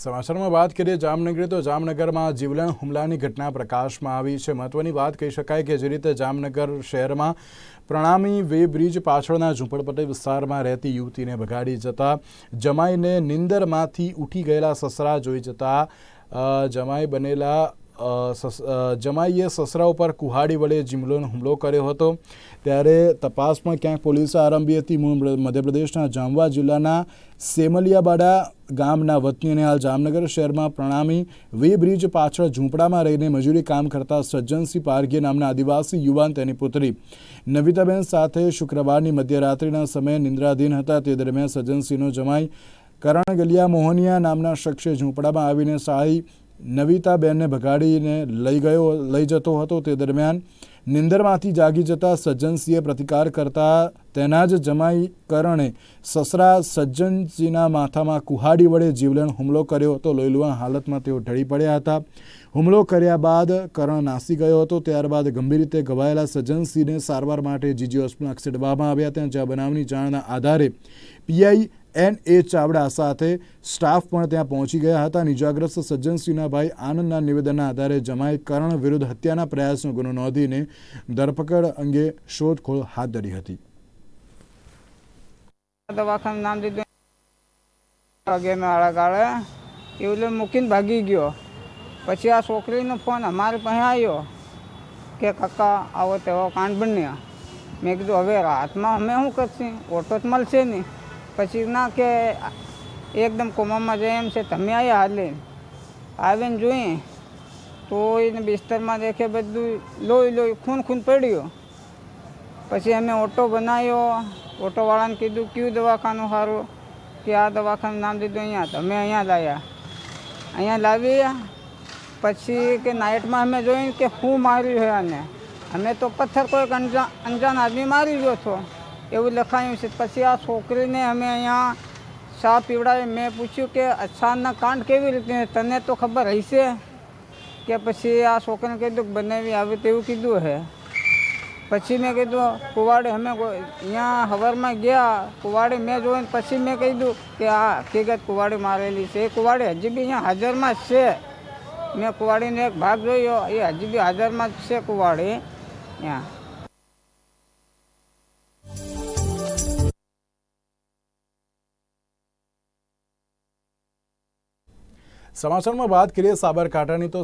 સમાચારમાં વાત કરીએ જામનગર, તો જામનગરમાં જીવલેણ હુમલાની ઘટના પ્રકાશમાં આવી છે. મહત્વની વાત કહી શકાય કે જે રીતે જામનગર શહેરમાં પ્રણામી વે બ્રિજ પાછળના ઝૂંપડપટ્ટી વિસ્તારમાં રહેતી યુવતીને ભગાડી જતા જમાઈને નિંદરમાંથી ઉઠી ગયેલા સસરા જોઈ જતા જમાઈ બનેલા જમાઈએ સસરા ઉપર કુહાડી વડે જીમલોનો હુમલો કર્યો હતો. ત્યારે તપાસમાં ક્યાંક પોલીસે આરંભી હતી. મૂળ મધ્યપ્રદેશના જામવા જિલ્લાના સેમલિયાબાડા ગામના વતની અને હાલ જામનગર શહેરમાં પ્રણામી વે બ્રિજ પાછળ ઝૂંપડામાં રહીને મજૂરી કામ કરતા સજ્જનસિંહ પારઘી નામના આદિવાસી યુવાન તેની પુત્રી નવિતાબેન સાથે શુક્રવારની મધ્યરાત્રિના સમયે નિંદ્રાધીન હતા. તે દરમિયાન સજ્જનસિંહનો જમાઈ કરણ ગલિયા મોહનિયા નામના શખ્સે ઝૂંપડામાં આવીને સાળી નવિતાબેનને ભગાડીને લઈ ગયો, લઈ જતો હતો તે દરમિયાન નિંદરમાંથી જાગી જતા સજ્જનસિંહે પ્રતિકાર કરતા તેના જ જમાઈ કરણે સસરા સજ્જનસિંહના માથામાં કુહાડી વડે જીવલેણ હુમલો કર્યો હતો. લોહીલુવા હાલતમાં તેઓ ઢળી પડ્યા હતા. હુમલો કર્યા બાદ કરણ નાસી ગયો હતો. ત્યારબાદ ગંભીર રીતે ઘવાયેલા સજ્જનસિંહને સારવાર માટે જીજી હોસ્પિટલ ખસેડવામાં આવ્યા હતા. જ્યાં બનાવની જાણના આધારે પીઆઈ એન એ ચાવડા સાથે સ્ટાફ પણ ત્યાં પહોંચી ગયા હતા. અને ઇજાગ્રસ્ત સજ્જનસિંહના ભાઈ આનંદના નિવેદનના આધારે જમાએ કરણ વિરુદ્ધ હત્યાના પ્રયાસનો ગુનો નોંધીને ધરપકડ અંગે શોધખોળ હાથ ધરી હતી. દવાખાનું નામ દીધું. વાગે મેં આળા ગાળે એવું મૂકીને ભાગી ગયો. પછી આ છોકરીનો ફોન અમારી પાસે આવ્યો કે, કાકા, આવો તેવો કાંડ બન્યા. મેં કીધું, હવે રાતમાં અમે શું કરશું? ઓટો જ મળશે નહીં. પછી ના કે એકદમ કોમામાં જાય એમ છે, તમે આવ્યા હાલે? આવીને જોઈએ. તો એને બિસ્તરમાં દેખે બધું લોહી લોહી ખૂન ખૂન પડ્યો. પછી અમે ઓટો બનાવ્યો. ઓટોવાળાને કીધું, કયું દવાખાનું સારું? કે આ દવાખાનું નામ દીધું અહીંયા? તમે અહીંયા લાવ્યા અહીંયા લાવી પછી કે નાઇટમાં અમે જોયું કે હું માર્યું છે આને? અમે તો પથ્થર કોઈક અંજા, અંજાન આદમી મારી ગયો છો. એવું લખાયું છે. પછી આ છોકરીને અમે અહીંયા ચા પીવડાવી. મેં પૂછ્યું કે અચ્છાના કાંડ કેવી રીતે? તને તો ખબર હશે કે પછી આ છોકરીને કીધું કે બનાવી આવે તેવું કીધું હે. પછી મેં કીધું કુવાડે અમે અહીંયા હવારમાં ગયા કુવાડે મેં જોઈને પછી મેં કીધું કે આ હકીકત કુવાડી મારેલી છે. એ કુવાડી હજી બી અહીંયા હાજરમાં જ છે. મેં કુવાડીનો એક ભાગ જોયો. એ હજી બી હાજરમાં જ છે કુવાડી ત્યાં સમાચારમાં વાત કરીએ સાબરકાંઠાની તો